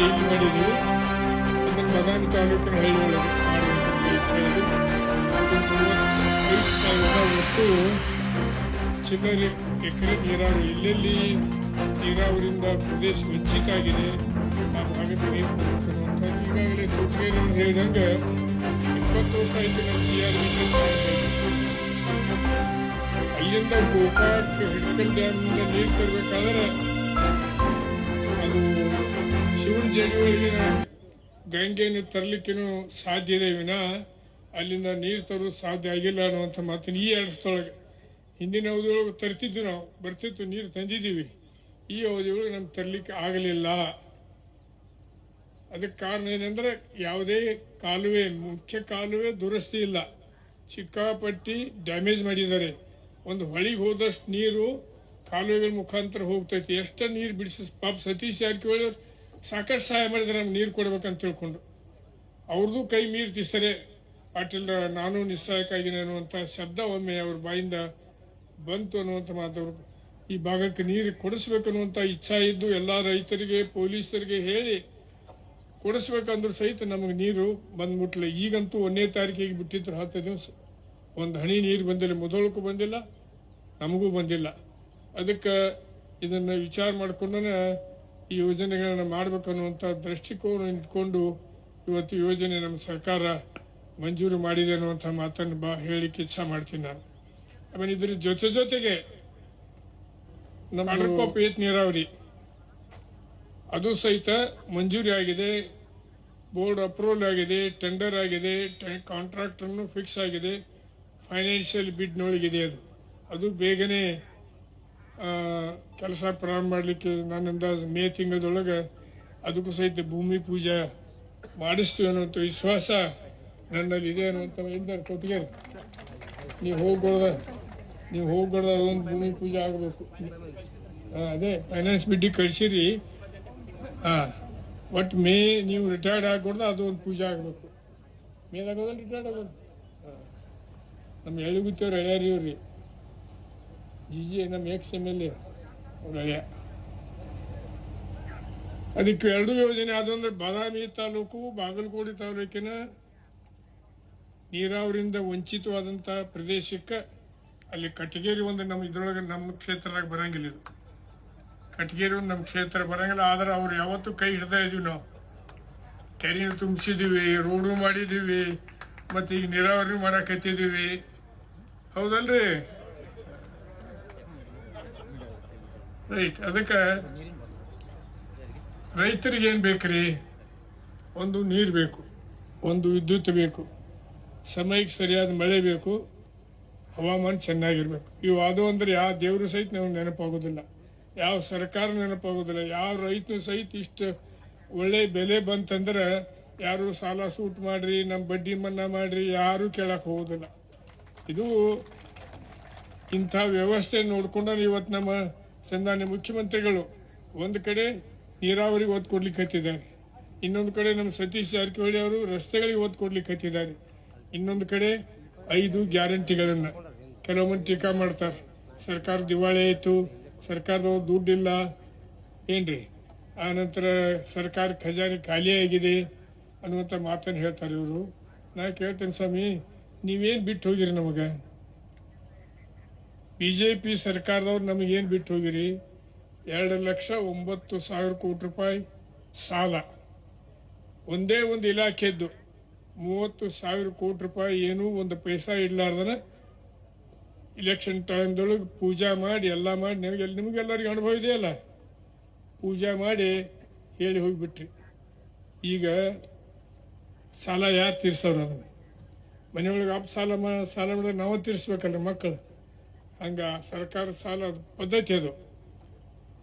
ಸರಿ ಇಲ್ಲಿ ಮಾಡಿದ್ದೀವಿ ಒಂದು ಬದಾಮಿ ತಾಲೂಕಿನ ಹಳ್ಳಿ ಒಳಗೆ ಈ ಇದೆ ಅದು ಮೂವತ್ತೈದು ಸಾವಿರ ಒಟ್ಟು ಚಿಲ್ಲರೆ ಎಕರೆ ನೀರಾವರಿ ಎಲ್ಲೆಲ್ಲಿ ನೀರಾವರಿಯಿಂದ ಪ್ರದೇಶ ವಂಚಿತ ಆಗಿದೆ ಆ ಭಾಗಕ್ಕೆ ನೀರು ಕೊಡುತ್ತಿರುವಂಥ ಈಗಾಗಲೇ ಕೊಟ್ಟಿಗೆಯವರು ಹೇಳಿದಂಗೆ ಇಪ್ಪತ್ತು ವರ್ಷ ಆಯಿತು ನಮ್ಮ ಜಿ ಆರ್ ಮಿಷನ್ ಅಲ್ಲಿಂದ ಗೋಕಾಕ್ ಹಿಡ್ಕಲ್ ಡ್ಯಾಮ್ನಿಂದ ನೀರು ತರಬೇಕಾದ್ರೆ ಅದು ಜಡಿ ಒಳಗಿನ ಗಂಗೆಯನ್ನು ತರಲಿಕ್ಕೇನು ಸಾಧ್ಯ ಇದೆ ವಿನ? ಅಲ್ಲಿಂದ ನೀರು ತರೋದು ಸಾಧ್ಯ ಆಗಿಲ್ಲ ಅನ್ನುವಂಥ ಮಾತಿನ ಈ ವರ್ಷದೊಳಗೆ ಹಿಂದಿನ ಅವಧಿಯೊಳಗೆ ತರ್ತಿದ್ವಿ ನಾವು, ಬರ್ತಿತ್ತು, ನೀರು ತಂದಿದ್ದೀವಿ. ಈ ಅವಧಿಯೊಳಗೆ ನಮ್ಗೆ ತರಲಿಕ್ಕೆ ಆಗಲಿಲ್ಲ. ಅದಕ್ಕೆ ಕಾರಣ ಏನಂದ್ರೆ, ಯಾವುದೇ ಕಾಲುವೆ, ಮುಖ್ಯ ಕಾಲುವೆ ದುರಸ್ತಿ ಇಲ್ಲ. ಸಿಕ್ಕಾಪಟ್ಟಿ ಡ್ಯಾಮೇಜ್ ಮಾಡಿದ್ದಾರೆ. ಒಂದು ಹೊಳಿಗೆ ಹೋದಷ್ಟು ನೀರು ಕಾಲುವೆಗಳ ಮುಖಾಂತರ ಹೋಗ್ತೈತಿ. ಎಷ್ಟು ನೀರು ಬಿಡಿಸಿ ಪಾಪ ಸತೀಶ್ ಜಾರಕಿಹೊಳಿ ಸಾಕಷ್ಟು ಸಹಾಯ ಮಾಡಿದ್ರೆ ನಮ್ಗೆ ನೀರು ಕೊಡ್ಬೇಕಂತ ತಿಳ್ಕೊಂಡು. ಅವ್ರದ್ದು ಕೈ ಮೀರ್ತಿಸ್ತಾರೆ ಪಾಟೀಲ್ ನಾನು ನಿಸ್ಸಹಾಯಕಾಗಿನ ಅನ್ನುವಂಥ ಶಬ್ದ ಒಮ್ಮೆ ಅವ್ರ ಬಾಯಿಂದ ಬಂತು ಅನ್ನುವಂಥ ಮಾತವರು ಈ ಭಾಗಕ್ಕೆ ನೀರು ಕೊಡಿಸ್ಬೇಕು ಅನ್ನುವಂಥ ಇಚ್ಛಾ ಇದ್ದು ಎಲ್ಲ ರೈತರಿಗೆ, ಪೊಲೀಸರಿಗೆ ಹೇಳಿ ಕೊಡಿಸ್ಬೇಕಂದ್ರೂ ಸಹಿತ ನಮಗೆ ನೀರು ಬಂದ್ಬಿಟ್ಲೆ. ಈಗಂತೂ ಒಂದನೇ ತಾರೀಕಿಗೆ ಬಿಟ್ಟಿದ್ರು ಹತ್ತು ದಿವಸ. ಒಂದು ಹನಿ ನೀರು ಬಂದಿಲ್ಲ, ಮೊದಲಕ್ಕೂ ಬಂದಿಲ್ಲ, ನಮಗೂ ಬಂದಿಲ್ಲ. ಅದಕ್ಕೆ ಇದನ್ನು ವಿಚಾರ ಮಾಡ್ಕೊಂಡನ ಈ ಯೋಜನೆಗಳನ್ನ ಮಾಡಬೇಕನ್ನುವಂಥ ದೃಷ್ಟಿಕೋನ ಇಟ್ಕೊಂಡು ಇವತ್ತು ಯೋಜನೆ ನಮ್ಮ ಸರ್ಕಾರ ಮಂಜೂರು ಮಾಡಿದೆ ಅನ್ನುವಂಥ ಮಾತನ್ನು ಬಾ ಹೇಳಿಕ್ಕೆ ಇಚ್ಛಾ ಮಾಡ್ತೀನಿ ನಾನು. ಆಮೇಲೆ ಇದ್ರ ಜೊತೆ ಜೊತೆಗೆ ನಮ್ಮ ಪೇತ್ ನೀರಾವರಿ. ಅದು ಸಹಿತ ಮಂಜೂರಿ ಆಗಿದೆ. ಬೋರ್ಡ್ ಅಪ್ರೂವಲ್ ಆಗಿದೆ ಟೆಂಡರ್ ಆಗಿದೆ ಕಾಂಟ್ರಾಕ್ಟ್ ಅನ್ನು ಫಿಕ್ಸ್ ಆಗಿದೆ. ಫೈನಾನ್ಷಿಯಲ್ ಬಿಡ್ನೊಳಗಿದೆ ಅದು. ಅದು ಬೇಗನೆ ಕೆಲಸ ಪ್ರಾರಂಭ ಮಾಡಲಿಕ್ಕೆ ನನ್ನಿಂದ ಮೇ ತಿಂಗಳದೊಳಗೆ ಅದಕ್ಕೂ ಸಹಿತ ಭೂಮಿ ಪೂಜೆ ಮಾಡಿಸ್ತೀವಿ ಅನ್ನುವಂಥ ವಿಶ್ವಾಸ ನನ್ನಲ್ಲಿ ಇದೆ ಅನ್ನುವಂಥ ಇದ್ದಾರೆ ಕೊಟ್ಟಿಗೆ. ನೀವು ಹೋಗ್ಕೊಳ್ದ ನೀವು ಹೋಗ್ಬಾರ್ದ, ಅದೊಂದು ಭೂಮಿ ಪೂಜೆ ಆಗಬೇಕು. ಅದೇ ಫೈನಾನ್ಸ್ ಬಿಡ್ಡಿ ಕಳಿಸಿರಿ. ಹಾಂ ಬಟ್ ಮೇ ನೀವು ರಿಟೈರ್ಡ್ ಆಗಬಾರ್ದು ಅದು ಒಂದು ಪೂಜೆ ಆಗಬೇಕು. ಮೇದಾಗ ರಿಟೈರ್ಡ್ ಆಗೋದು. ನಮ್ಮ ಎಳಿಗುತ್ತಿಯವ್ರು ಎಳ್ಯಾರಿ ಇವ್ರಿ ಜಿ ಜಿ ನಮ್ಮ ಎಕ್ಸ್ ಎಂ ಎಲ್ ಎ ಅದಕ್ಕೆ ಎರಡು ಯೋಜನೆ ಆದಂದ್ರೆ ಬಾದಾಮಿ ತಾಲೂಕು, ಬಾಗಲಕೋಟೆ ತಾಲೂಕಿನ ನೀರಾವರಿಯಿಂದ ವಂಚಿತವಾದಂಥ ಪ್ರದೇಶಕ್ಕೆ ಅಲ್ಲಿ ಕಟಗೇರಿ ಒಂದು ನಮ್ಮ ಇದ್ರೊಳಗೆ ನಮ್ಮ ಕ್ಷೇತ್ರದಾಗ ಬರಂಗಿಲ್ಲ ಇದು. ಕಟಗೇರಿ ಒಂದು ನಮ್ಮ ಕ್ಷೇತ್ರ ಬರಂಗಿಲ್ಲ, ಆದ್ರೆ ಅವ್ರು ಯಾವತ್ತೂ ಕೈ ಹಿಡ್ತಾ ಇದೀವಿ ನಾವು. ಕೆರೆಯನ್ನು ತುಂಬಿಸಿದೀವಿ, ರೋಡು ಮಾಡಿದೀವಿ, ಮತ್ತೆ ಈಗ ನೀರಾವರಿ ಮಾಡಕತ್ತಿದೀವಿ. ಹೌದಲ್ರಿ? ರೈಟ್ ಅದಕ್ಕೆ ರೈತರಿಗೆ ಏನು ಬೇಕ್ರಿ? ಒಂದು ನೀರು ಬೇಕು, ಒಂದು ವಿದ್ಯುತ್ ಬೇಕು, ಸಮಯಕ್ಕೆ ಸರಿಯಾದ ಮಳೆ ಬೇಕು, ಹವಾಮಾನ ಚೆನ್ನಾಗಿರ್ಬೇಕು. ಇವು ಅದು ಅಂದ್ರೆ ಯಾವ ದೇವರು ಸಹಿತ ನಮ್ಗೆ ನೆನಪಾಗೋದಿಲ್ಲ. ಯಾವ ಸರ್ಕಾರ ನೆನಪಾಗೋದಿಲ್ಲ. ಯಾವ ರೈತನು ಸಹಿತ ಇಷ್ಟು ಒಳ್ಳೆ ಬೆಲೆ ಬಂತಂದ್ರೆ ಯಾರು ಸಾಲ ಸೂಟ್ ಮಾಡ್ರಿ ನಮ್ಮ ಬಡ್ಡಿ ಮನ್ನಾ ಮಾಡ್ರಿ, ಯಾರು ಕೇಳಕ್ ಹೋಗೋದಿಲ್ಲ. ಇದು ಇಂಥ ವ್ಯವಸ್ಥೆ ನೋಡ್ಕೊಂಡು ಇವತ್ತು ನಮ್ಮ ಸನ್ಮಾನ್ಯ ಮುಖ್ಯಮಂತ್ರಿಗಳು. ಒಂದು ಕಡೆ ನೀರಾವರಿಗೆ ಓದ್ ಕೊಡ್ಲಿಕ್ಕೆ ಹತ್ತಿದ್ದಾರೆ. ಇನ್ನೊಂದು ಕಡೆ ನಮ್ಮ ಸತೀಶ್ ಜಾರಕಿಹೊಳಿ ಅವರು ರಸ್ತೆಗಳಿಗೆ ಒತ್ತು ಕೊಡ್ಲಿಕ್ಕೆ ಹತ್ತಿದ್ದಾರೆ. ಇನ್ನೊಂದು ಕಡೆ ಐದು ಗ್ಯಾರಂಟಿಗಳನ್ನ ಕೆಲವೊಮ್ಮೆ ಟೀಕಾ ಮಾಡ್ತಾರೆ. ಸರ್ಕಾರ ದಿವಾಳಿ ಆಯ್ತು, ಸರ್ಕಾರದ ದುಡ್ಡಿಲ್ಲ. ಏನ್ರಿ? ಆ ನಂತರ ಸರ್ಕಾರ ಖಜಾನೆ ಖಾಲಿಯಾಗಿದೆ ಅನ್ನುವಂಥ ಮಾತನ್ನು ಹೇಳ್ತಾರೆ ಇವರು. ನಾ ಕೇಳ್ತೇನೆ ಸ್ವಾಮಿ, ನೀವೇನು ಬಿಟ್ಟು ಹೋಗಿರಿ ನಮಗ? ಬಿಜೆಪಿ ಸರ್ಕಾರದವ್ರು ಏನು ಬಿಟ್ಟು ಹೋಗಿರಿ? ಎರಡು ಲಕ್ಷ ಒಂಬತ್ತು ಸಾವಿರ ಕೋಟಿ ರೂಪಾಯಿ ಸಾಲ. ಒಂದೇ ಒಂದು ಇಲಾಖೆದ್ದು ಮೂವತ್ತು ಸಾವಿರ ಕೋಟಿ ರೂಪಾಯಿ ಏನೂ ಒಂದು ಪೈಸಾ ಇಡ್ಲಾರ್ದನ ಇಲೆಕ್ಷನ್ ಟೈಮ್ದೊಳಗೆ ಪೂಜಾ ಮಾಡಿ, ಎಲ್ಲ ಮಾಡಿ ನಿಮಗೆ ನಿಮಗೆಲ್ಲರಿಗೂ ಅನುಭವ ಇದೆಯಲ್ಲ? ಪೂಜಾ ಮಾಡಿ ಹೇಳಿ ಹೋಗಿಬಿಟ್ರಿ. ಈಗ ಸಾಲ ಯಾರು ತೀರ್ಸೋರು ಅದನ್ನು? ಮನೆಯೊಳಗೆ ಅಪ್ಪ ಸಾಲ ಮಾ ಸಾಲ ಮಾಡಿದ್ರೆ ನಾವು ತೀರಿಸ್ಬೇಕಲ್ಲ ಮಕ್ಕಳು ಹಂಗ ಸರ್ಕಾರ ಸಾಲ ಪದ್ಧತಿ ಅದು.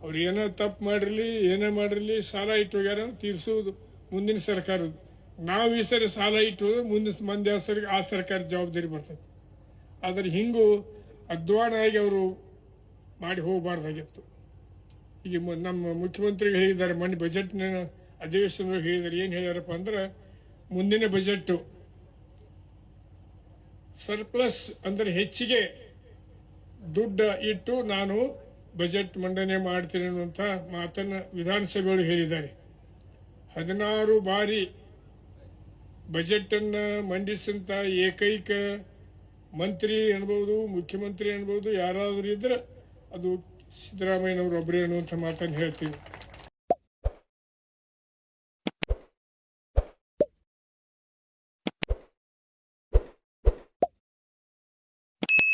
ಅವ್ರು ಏನೋ ತಪ್ಪು ಮಾಡಿರಲಿ, ಏನೇ ಮಾಡಿರಲಿ ಸಾಲ ಇಟ್ಟು ಹೋಗ್ಯಾರ ತೀರಿಸೋದು ಮುಂದಿನ ಸರ್ಕಾರದ್ದು. ನಾವು ಈ ಸರಿ ಸಾಲ ಇಟ್ಟು ಮುಂದಿನ ಮಂದಿ ಹೆಸರಿಗೆ ಆ ಸರ್ಕಾರ ಜವಾಬ್ದಾರಿ ಬರ್ತದೆ ಆದ್ರೆ ಹಿಂಗೂ ಆಗಿ ಅವರು ಮಾಡಿ ಹೋಗಬಾರ್ದಾಗಿತ್ತು. ಈಗ ನಮ್ಮ ಮುಖ್ಯಮಂತ್ರಿಗಳು ಹೇಳಿದ್ದಾರೆ ಮೊನ್ನೆ ಬಜೆಟ್ನ ಅಧಿವೇಶನದಲ್ಲಿ ಹೇಳಿದ್ದಾರೆ. ಏನು ಹೇಳ್ಯಾರಪ್ಪ ಅಂದ್ರೆ ಮುಂದಿನ ಬಜೆಟ್ ಸರ್ಪ್ಲಸ್ ಅಂದ್ರೆ ಹೆಚ್ಚಿಗೆ ದುಡ್ಡು ಇಟ್ಟು ನಾನು ಬಜೆಟ್ ಮಂಡನೆ ಮಾಡ್ತೀನಿ ಅನ್ನುವಂಥ ಮಾತನ್ನು ವಿಧಾನಸಭೆಗಳು ಹೇಳಿದ್ದಾರೆ. ಹದಿನಾರು ಬಾರಿ ಬಜೆಟ್ ಮಂಡಿಸಿದಂಥ ಏಕೈಕ ಮಂತ್ರಿ ಅನ್ಬೋದು ಮುಖ್ಯಮಂತ್ರಿ ಅನ್ಬೋದು ಯಾರಾದರೂ ಇದ್ರೆ ಅದು ಸಿದ್ದರಾಮಯ್ಯನವರು ಒಬ್ಬರೇ ಅನ್ನುವಂಥ ಮಾತನ್ನು ಹೇಳ್ತೀವಿ.